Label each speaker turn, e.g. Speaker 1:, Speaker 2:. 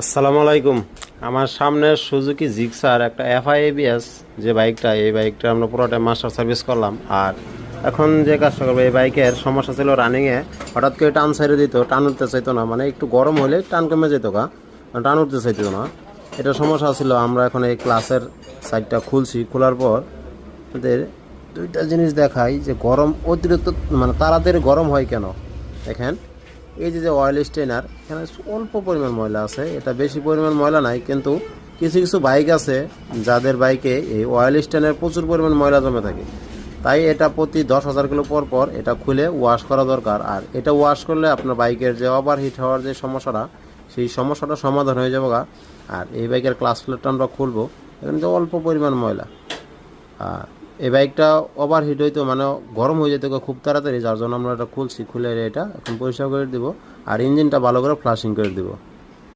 Speaker 1: আসসালামু আলাইকুম। আমার সামনে সুজুকি জিক্সার একটা এফআই এবিএস যে বাইকটা, এই বাইকটা আমরা পুরোটা মাস্টার সার্ভিস করলাম। আর এখন যে কাজটা করব, এই বাইকের সমস্যা ছিল রানিংয়ে হঠাৎ করে টান সাইডে দিত, টান উঠতে চাইতো না। মানে একটু গরম হলে টান কমে যেত গা টান উঠতে চাইতো না। এটা সমস্যা ছিল, আমরা এখন এই ক্লাসের সাইডটা খুলছি। খোলার পর আমাদের দুইটা জিনিস দেখাই যে গরম অতিরিক্ত মানে তাড়াতাড়ি গরম হয় কেন? দেখেন। এই যে যে অয়েল স্টেনার এখানে অল্প পরিমাণ ময়লা আছে। এটা বেশি পরিমাণ ময়লা নাই, কিন্তু কিছু কিছু বাইক আছে যাদের বাইকে এই অয়েল স্টেনের প্রচুর পরিমাণ ময়লা জমে থাকে। তাই এটা প্রতি দশ হাজার কিলো পর পর এটা খুলে ওয়াশ করা দরকার। আর এটা ওয়াশ করলে আপনার বাইকের যে ওভার হিট হওয়ার যে সমস্যাটা, সেই সমস্যাটা সমাধান হয়ে যাবে। আর এই বাইকের ক্লাস প্লেটটা আমরা খুলবো। এখানে অল্প পরিমাণ ময়লা। আর এই বাইকটা ওভার হিট হইতো মানে গরম হয়ে যেত খুব তাড়াতাড়ি, যার জন্য আমরা এটা খুলছি, খুলে এটা এখন পরিষ্কার করে দিব, আর ইঞ্জিনটা ভালো করে ফ্লাশিং করে দিব।